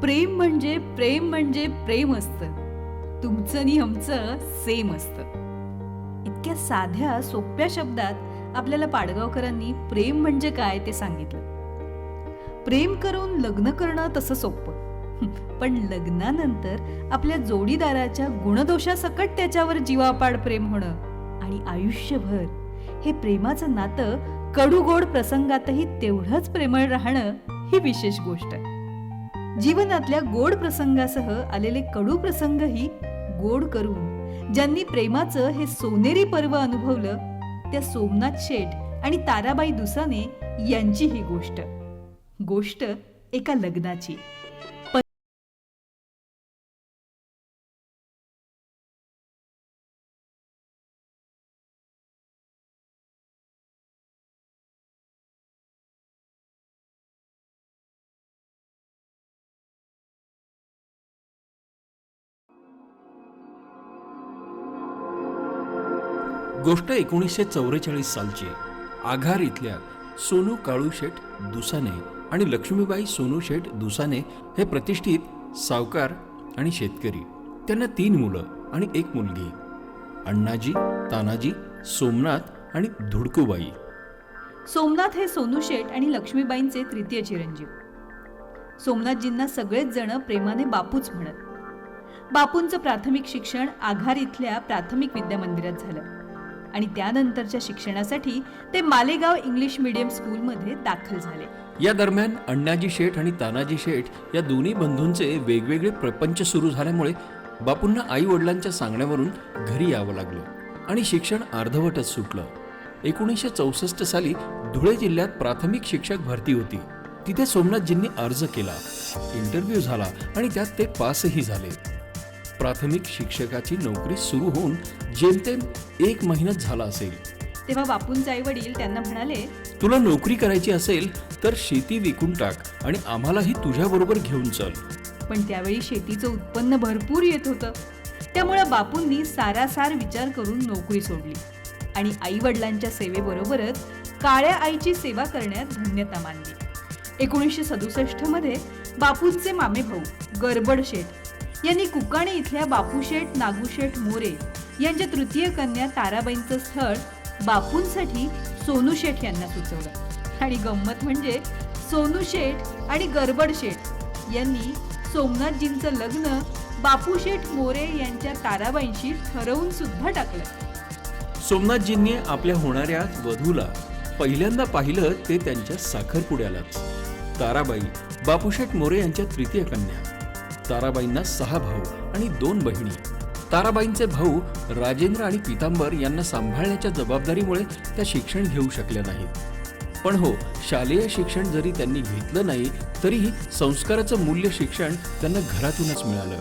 प्रेम म्हणजे प्रेम म्हणजे प्रेम असतं. तुमचं आणि आमचं सेम असतं. इतक्या साध्या सोप्या शब्दात आपल्याला पाडगावकरांनी प्रेम म्हणजे काय ते सांगितलं. प्रेम करून लग्न करणं तसं सोपं. पण लग्नानंतर आपल्या जोडीदाराच्या गुणदोषासकट त्याच्यावर जीवापाड प्रेम होणं आणि आयुष्यभर हे प्रेमाचं नातं कडूगोड प्रसंगातही तेवढंच प्रेमळ राहणं ही विशेष गोष्ट आहे. जीवनातल्या गोड प्रसंगासह आलेले कडू प्रसंगही गोड करून ज्यांनी प्रेमाचं हे सोनेरी पर्व अनुभवलं त्या सोमनाथ शेठ आणि ताराबाई दुसाने यांची ही गोष्ट. गोष्ट एका लग्नाची. गोष्ट एकोणीसशे चौवेचाळीस सालची. आघार इथल्या सोनू काळूशेठ दुसाने आणि लक्ष्मीबाई सोनू शेठ दुसाने हे प्रतिष्ठित सावकार आणि शेतकरी. त्यांना तीन मुलं आणि एक मुलगी. अण्णाजी तानाजी सोमनाथ आणि धुडकूबाई. सोमनाथ हे सोनू शेठ आणि लक्ष्मीबाईंचे तृतीय चिरंजीव. सोमनाथजींना सगळेच जण प्रेमाने बापूच म्हणत. बापूंचं प्राथमिक शिक्षण आघार इथल्या प्राथमिक विद्यामंदिरात झालं. आणि त्यानंतरच्या शिक्षणासाठी ते मालेगाव इंग्लिश मीडियम स्कूलमध्ये दाखल झाले. या दरम्यान अण्णाजी शेठ आणि तानाजी शेठ या दोन्ही बंधूंचे वेगवेगळे प्रपंच सुरू झाल्यामुळे बापूंना आई वडिलांच्या सांगण्यावरून घरी यावं लागलं आणि शिक्षण अर्धवटच सुटलं. एकोणीसशे चौसष्ट साली धुळे जिल्ह्यात प्राथमिक शिक्षक भरती होती. तिथे सोमनाथजींनी अर्ज केला. इंटरव्ह्यू झाला आणि त्यात ते पासही झाले. प्राथमिक शिक्षकाची नोकरी सुरू होऊन जेमतेम एक महिन्यात झाला असेल. तेव्हा बापूंचे आई वडील त्यांना म्हणाले तुला नोकरी करायची असेल तर शेती विकून टाक आणि आम्हालाही तुझ्याबरोबर घेऊन चल. पण त्यावेळी शेतीचं उत्पन्न भरपूर येत होतं. त्यामुळे बापूंनी सारासार विचार करून नोकरी सोडली. आणि आई वडिलांच्या सेवेबरोबरच काळ्या आईची सेवा करण्यात धन्यता मानली. एकोणीसशे सदुसष्टमध्ये बापूंचे मामे भाऊ गरबड शेठ यांनी कुकाणे इथल्या बापूशेठ नागूशेठ मोरे यांच्या तृतीय कन्या ताराबाईंचं स्थळ बापूंसाठी सोनू शेठ यांना सुचवलं. आणि गंमत म्हणजे सोनू शेठ आणि गरबड शेठ यांनी सोमनाथजींचं लग्न बापू शेठ मोरे यांच्या ताराबाईंशी ठरवून सुद्धा टाकलं. सोमनाथजींनी आपल्या होणाऱ्या वधूला पहिल्यांदा पाहिलं ते त्यांच्या साखरपुड्यालाच. ताराबाई बापूशेठ मोरे यांच्या तृतीय कन्या. ताराबाईंना सहा भाऊ आणि दोन बहिणी. ताराबाईंचे भाऊ राजेंद्र आणि पितांबर यांना सांभाळण्याच्या जबाबदारीमुळे त्या शिक्षण घेऊ शकल्या नाहीत. पण हो शालेय शिक्षण जरी त्यांनी घेतलं नाही तरीही संस्काराचं मूल्य शिक्षण त्यांना घरातूनच मिळालं.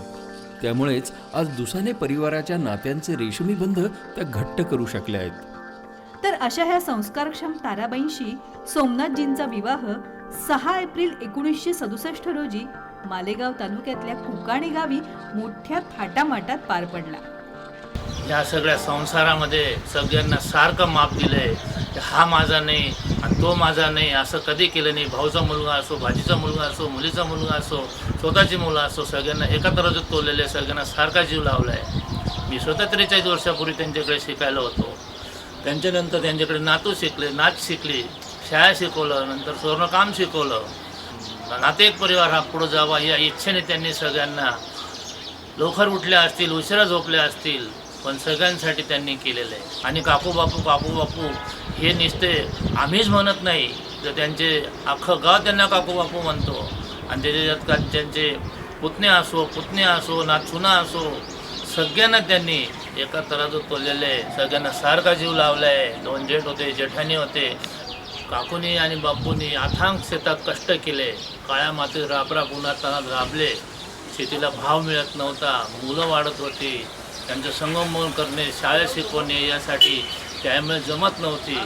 त्यामुळेच आज दुसाने परिवाराच्या नात्यांचे रेशमी बंध त्या घट्ट करू शकल्या आहेत. तर अशा ह्या संस्कारक्षम ताराबाईंशी सोमनाथजींचा विवाह सहा एप्रिल एकोणीसशे सदुसष्ट रोजी मालेगाव तालुक्यातल्या कुकाणे गावी मोठ्या थाटामाटात पार पडला. या सगळ्या संसारामध्ये सगळ्यांना सारखं माप दिलंय. हा माझा नाही आणि तो माझा नाही असं कधी केलं नाही. भाऊचा मुलगा असो भाजीचा मुलगा असो मुलीचा मुलगा असो स्वतःची मुलं असो सगळ्यांना एका तराजूत तोललेले सगळ्यांना सारखा जीव लावला आहे मी स्वतः त्रेचाळीस वर्षापूर्वी त्यांच्याकडे शिकायला होतो. त्यांच्यानंतर त्यांच्याकडे नातू शिकले नाच शिकली शाळा शिकवलं नंतर स्वर्णकाम शिकवलं. नाते एक परिवार हा पुढं जावा या इच्छेने त्यांनी सगळ्यांना लोखर उठल्या असतील उशिरा झोपल्या असतील पण सगळ्यांसाठी त्यांनी केलेलं आहे. आणि काकू बापू काकू बापू हे निसते आम्हीच म्हणत नाही तर त्यांचे अख्खं गाव त्यांना काकू बापू म्हणतो. आणि त्याच्यात का त्यांचे पुतणे असो पुतणे असो नाचुना असो सगळ्यांना त्यांनी एका तराजूत तोललेलं आहे. सगळ्यांना सारखा जीव लावला आहे दोन जेठ होते जेठाणी होते. काकूनी आणि बापूनी अथांग शेतात कष्ट केले. काळ्या मातीत राबराब उन्हातानात राबले. शेतीला भाव मिळत नव्हता. मुलं वाढत होती. त्यांचं संगमोहन करणे शाळेत शिकवणे यासाठी त्यामुळे जमत नव्हती.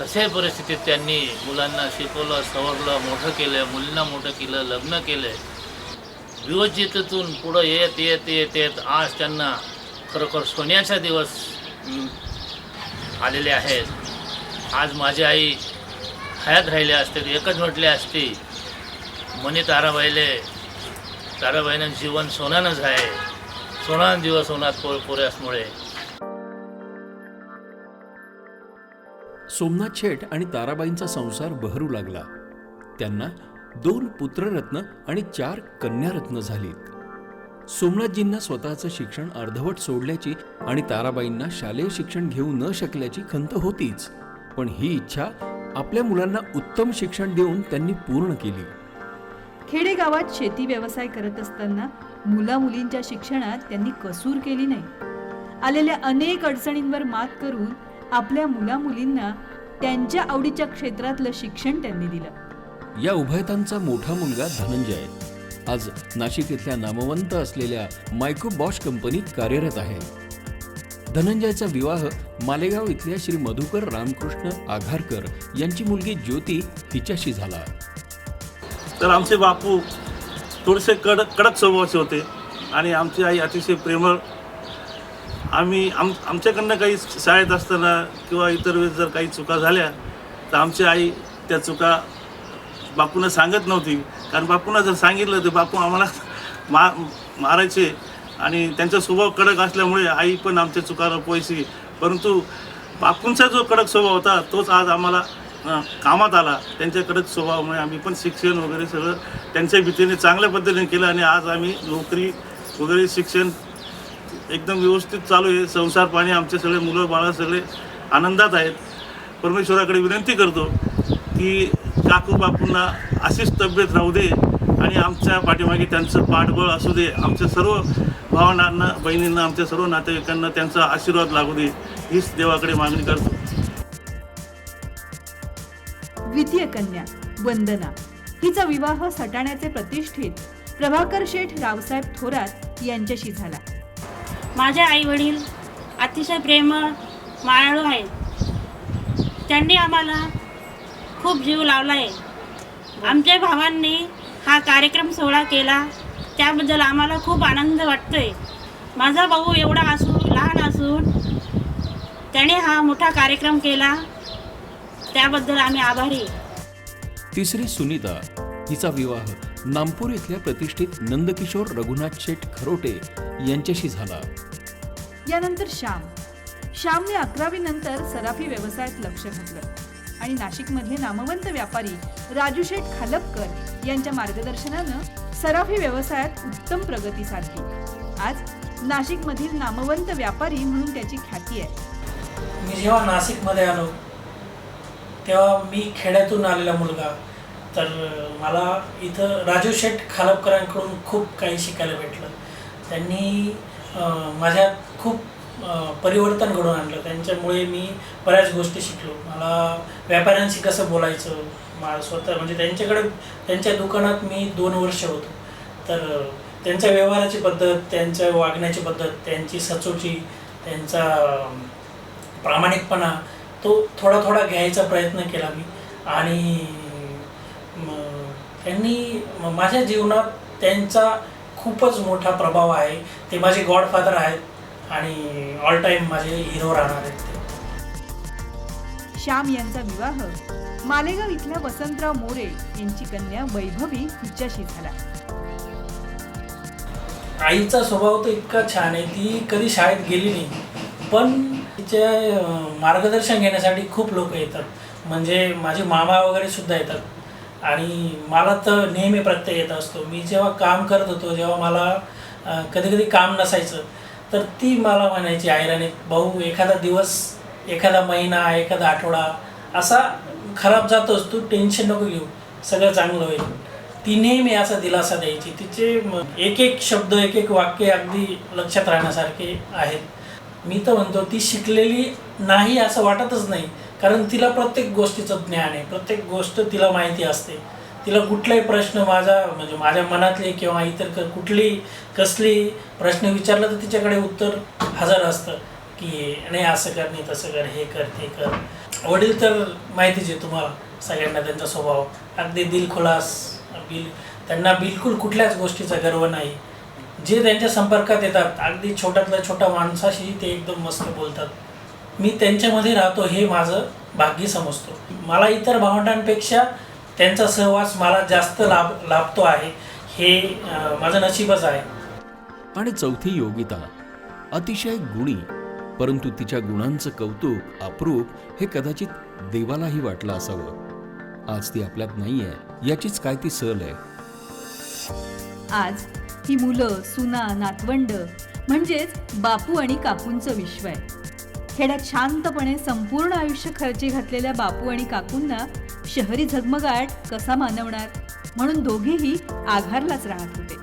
तशाही परिस्थितीत त्यांनी मुलांना शिकवलं सवरलं मोठं केलं मुलींना मोठं केलं लग्न केलं. विवजितेतून पुढं येत येत येत येत आज त्यांना खरोखर सोन्याचा दिवस आलेले आहेत. आज माझी आई हयात राहिली असते एकच म्हटली असती मनी ताराबाईले ताराबाईनं जीवन सोनानंच आहे. सोनान दिवस सोनात पो पोऱ्यासमुळे. सोमनाथ शेठ आणि ताराबाईंचा संसार बहरू लागला. त्यांना दोन पुत्ररत्न आणि चार कन्यारत्न झालीत. सोमनाथजींना स्वतःचं शिक्षण अर्धवट सोडल्याची आणि ताराबाईंना शालेय शिक्षण घेऊ न शकल्याची खंत होतीच. पण ही इच्छा आपल्या मुलांना उत्तम शिक्षण देऊन त्यांनी पूर्ण केली. खेडेगावात शेती व्यवसाय करत असताना मुला मुलींच्या शिक्षणात त्यांनी कसूर केली नाही. आलेल्या अनेक अडचणींवर मात करून आपल्या मुला मुलींना त्यांच्या आवडीच्या क्षेत्रातलं शिक्षण त्यांनी दिलं. या उभयतांचा मोठा मुलगा धनंजय आज नाशिक इथल्या नामवंत असलेल्या मायक्रो बॉश कंपनीत कार्यरत आहे. धनंजयचा विवाह मालेगाव इथल्या श्री मधुकर रामकृष्ण आघारकर यांची मुलगी ज्योती हिच्याशी झाला. तर आमचे बापू थोडेसे कडक कडक स्वभावाचे होते. आणि आमची आई अतिशय प्रेमळ. आम्ही आम आमच्याकडनं काही शाळेत असताना किंवा इतर वेळेस जर काही चुका झाल्या तर आमची आई त्या चुका बापूंना सांगत नव्हती. कारण बापूंना जर सांगितलं तर बापू आम्हाला मा मारायचे. आणि त्यांचा स्वभाव कडक असल्यामुळे आई पण आमच्या चुका लपवायची परंतु बापूंचा जो कडक स्वभाव होता तोच आज आम्हाला कामात आला. त्यांच्याकडंच स्वभावामुळे आम्ही पण शिक्षण वगैरे सगळं त्यांच्या भीतीने चांगल्या पद्धतीने केलं आणि आज आम्ही नोकरी वगैरे शिक्षण एकदम व्यवस्थित चालू आहे. संसार पाणी आमचे सगळे मुलं बाळं सगळे आनंदात आहेत. परमेश्वराकडे विनंती करतो की काकू बापूंना अशीच तब्येत राहू दे आणि आमच्या पाठीमागे त्यांचं पाठबळ असू दे. आमच्या सर्व भावनांना बहिणींना आमच्या सर्व नातेवाईकांना त्यांचा आशीर्वाद लागू दे. हीच देवाकडे मागणी करतो. द्वितीय कन्या वंदना. हिचा विवाह सटाण्याचे प्रतिष्ठित प्रभाकर शेठ रावसाहेब थोरात यांच्याशी झाला. माझे आई वडील अतिशय प्रेमळ मायाळू आहेत. त्यांनी आम्हाला खूप जीव लावला आहे आमच्या भावांनी हा कार्यक्रम सोहळा केला. त्याबद्दल आम्हाला खूप आनंद वाटतोय. माझा भाऊ एवढा असून लहान असून त्याने हा मोठा कार्यक्रम केला. त्याबद्दल आम्ही आभारी. तिसरी सुनीता हिचा विवाह नामपूर इथल्या प्रतिष्ठित नंदकिशोर रघुनाथ शेठ खरोटे यांच्याशी झाला. यानंतर श्याम. श्यामने अकरावी नंतर सराफी व्यवसायात लक्ष घातलं आणि नाशिकमधले नामवंत व्यापारी राजू शेठ खालपकर यांच्या मार्गदर्शनानं सराफी व्यवसायात उत्तम प्रगती साधली. आज नाशिकमधील नामवंत व्यापारी म्हणून त्याची ख्याती आहे. मी जेव्हा नाशिकमध्ये आलो तेव्हा मी खेड्यातून आलेला मुलगा. तर मला इथं राजू शेठ खालपकरांकडून खूप काही शिकायला भेटलं. त्यांनी माझ्या माझ्यात खूप परिवर्तन घडून आणलं. त्यांच्यामुळे मी बऱ्याच गोष्टी शिकलो. मला व्यापाऱ्यांशी कसं बोलायचं? मला स्वतः म्हणजे त्यांच्याकडे त्यांच्या दुकानात मी दोन वर्ष होतो. तर त्यांच्या व्यवहाराची पद्धत त्यांच्या वागण्याची पद्धत त्यांची सचोटी त्यांचा प्रामाणिकपणा तो थोडा थोडा घ्यायचा प्रयत्न केला मी. आणि त्यांनी माझ्या जीवनात त्यांचा खूपच मोठा प्रभाव आहे. ते माझे गॉडफादर आहेत आणि ऑल टाईम माझे हिरो राहणार आहेत ते. श्याम यांचा विवाह. मालेगाव इथल्या वसंतराव मोरे यांची कन्या वैभवी हिच्याशी झाला. आईचा स्वभाव तर इतका छान आहे ती कधी शाळेत गेली नाही. पण तिचे मार्गदर्शन घेण्यासाठी खूप लोक येतात. म्हणजे माझे मामा वगैरे सुद्धा येतात. आणि मला तर नेहमी प्रत्यय येत असतो. मी जेव्हा काम करत होतो जेव्हा मला कधी कधी काम नसायचं तर ती मला म्हणायची आयराने भाऊ एखादा दिवस एखादा महिना एखादा आठवडा असा खराब जातोच तू टेन्शन नको घेऊ. सगळं चांगलं होईल. ती नेहमी असा दिलासा द्यायची. तिचे एक एक शब्द एक एक वाक्य अगदी लक्षात राहण्यासारखे आहेत. मी तर म्हणतो ती शिकलेली नाही असं वाटतच नाही. कारण तिला प्रत्येक गोष्टीचं ज्ञान आहे. प्रत्येक गोष्ट तिला माहिती असते. तिला कुठलाही प्रश्न माझा म्हणजे माझ्या मनातले किंवा इतर क- कुठली कसली प्रश्न विचारला तर तिच्याकडे उत्तर हजर असतं. की नाही असं कर नाही तसं कर हे कर ते कर. वडील तर माहितीच आहे तुम्हाला सगळ्यांना त्यांचा स्वभाव. अगदी दिलखुलास बिल त्यांना बिलकुल कुठल्याच गोष्टीचा गर्व नाही. जे त्यांच्या संपर्कात येतात अगदी छोट्यातल्या छोट्या माणसाशी ते एकदम मस्त बोलतात. मी त्यांच्यामध्ये राहतो हे माझं भाग्य समजतो. मला इतर भावंडांपेक्षा त्यांचा सहवास मला जास्त लाभ लाभतो आहे हे माझं नशीबच आहे. आणि चौथी योगिता अतिशय गुणी परंतु तिच्या गुणांचं कौतुक अप्रूप हे कदाचित देवालाही वाटलं असावं. आज ती आपल्यात नाही आहे याचीच काय ती सल आहे. आज. ही मुलं सुना नातवंड म्हणजेच बापू आणि काकूंचं विश्व आहे. खेड्यात शांतपणे संपूर्ण आयुष्य खर्ची घातलेल्या बापू आणि काकूंना शहरी झगमगाट कसा मानवणार? म्हणून दोघेही आघारलाच राहत होते.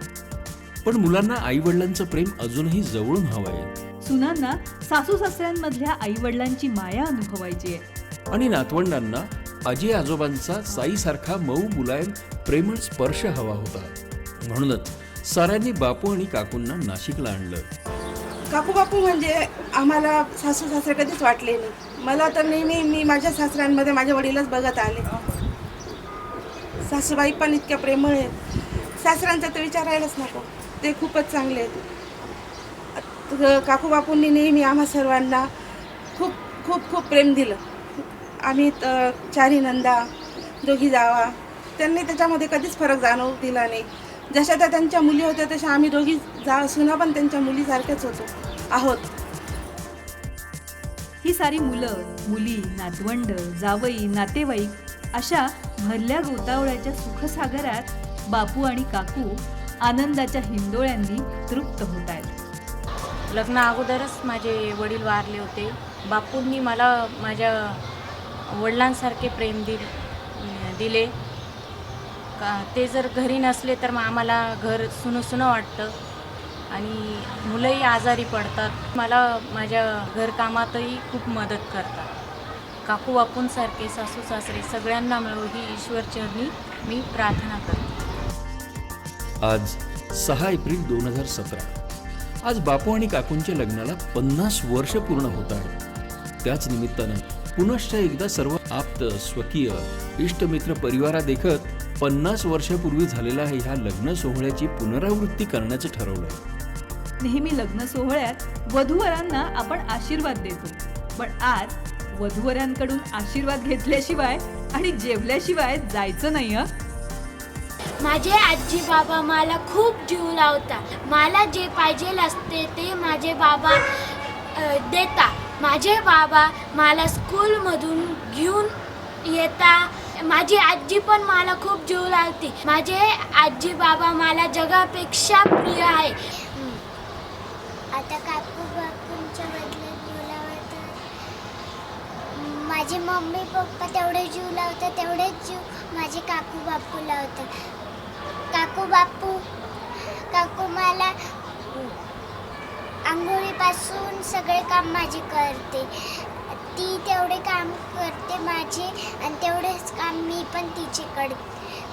पण मुलांना आई वडिलांचं प्रेम अजूनही जवळून हवंय सुनांना सासू सासऱ्यांमधल्या आई वडिलांची माया अनुभवायची आहे. आणि नातवंडांना आजी आजोबांचा साईसारखा मऊ मुलायम प्रेमळ स्पर्श हवा होता. म्हणूनच साऱ्यांनी बापू आणि काकूंना नाशिकला आणलं. काकू बापू म्हणजे आम्हाला सासू सासरे कधीच वाटले नाही. मला तर नेहमी मी माझ्या सासऱ्यांमध्ये माझ्या वडीलच बघत आले. सासूबाई पण इतक्या प्रेमळ आहेत. सासऱ्यांचा तर विचारायलाच नको. ते खूपच चांगले आहेत. काकू बापूंनी नेहमी आम्हा सर्वांना खूप खूप खूप प्रेम दिलं. आम्ही चारी नंदा दोघी जावा. त्यांनी त्याच्यामध्ये कधीच फरक जाणवू दिला नाही. जशा त्या त्यांच्या मुली होत्या तशा आम्ही दोघी जा सुना पण त्यांच्या मुलीसारख्याच होतो आहोत. ही सारी मुलं मुली नातवंड जावई नातेवाईक अशा भरल्या गोतावळ्याच्या सुखसागरात बापू आणि काकू आनंदाच्या हिंदोळ्यांनी तृप्त होत आहेत. लग्ना अगोदरच माझे वडील वारले होते. बापूंनी मला माझ्या वडिलांसारखे प्रेम दिल दिले. का ते जर घरी नसले तर मग आम्हाला घर सुनं सुनं वाटतं. आणि मुलंही आजारी पडतात. मला माझ्या घरकामातही खूप मदत करतात. काकू बापूंसारखे सासू सासरे सगळ्यांना मिळू ही ईश्वरचरणी मी प्रार्थना करते. आज सहा एप्रिल दोन हजार सतरा. आज बापू आणि काकूंच्या लग्नाला पन्नास वर्ष पूर्ण होत आहेत. त्याच निमित्तानं पुनश्च एकदा सर्व आप्त स्वकीय इष्टमित्र परिवारा देखत पन्नास वर्षापूर्वी झालेल्या ह्या लग्न सोहळ्याची पुनरावृत्ती करण्याचं ठरवलंय. नेहमी लग्न सोहळ्यात वधूवरांना आपण आशीर्वाद देतो. पण आज वधूवरांकडून आशीर्वाद घेतल्याशिवाय आणि जेवल्याशिवाय जायचं नाही हं? माझे आजी बाबा मला खूप जीव लावतात. मला जे पाहिजे असते ते माझे बाबा देता माझे बाबा मला स्कूलमधून घेऊन येता माझी आजी पण मला खूप जीव लावते. माझे आजी बाबा मला जगापेक्षा प्रिय आहे. आता काकू बापूंच्या बदल्यात बोलावं तर माझे मम्मी पप्पा तेवढे जीव लावतात तेवढेच जीव माझे काकू बापू लावतात. काकू बापू काकू मला आंघोळीपासून सगळे काम माझे करते. ती तेवढे काम करते माझे आणि तेवढेच काम मी पण तिचेकड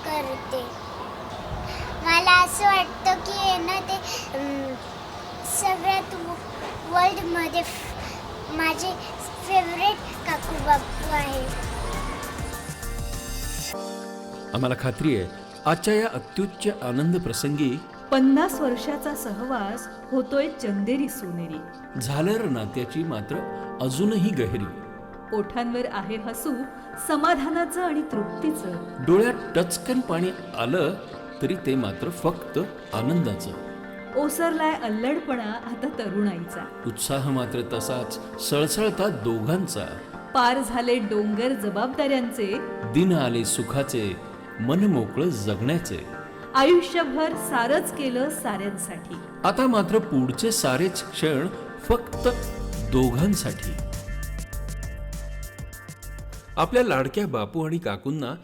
करते. मला असं वाटतं की आहे ना ते सगळ्यात वर्ल्डमध्ये माझे फेवरेट काकू बापू आहे. आम्हाला खात्री आहे आजच्या या अत्युच्च आनंद प्रसंगी पन्नास वर्षाचा सहवास होतोय चंदेरी सोनेरी. झालर नात्याची मात्र अजूनही गहरी. ओठांवर आहे हसू समाधानाचं आणि तृप्तीचं. डोळ्यात टचकन पाणी आलं तरी ते मात्र फक्त आनंदाचं. ओसरलाय अल्लडपणा आता तरुणाईचा. उत्साह मात्र तसाच सळसळता दोघांचा. पार झाले डोंगर जबाबदाऱ्यांचे. दिन आले सुखाचे मन मोकळं जगण्याचे. आयुष्यभर सारच केलं साऱ्यांसाठी. आता मात्र पुढचे सारेच क्षण फक्त दोघांसाठी. आपल्या लाडक्या बापू आणि काकूंना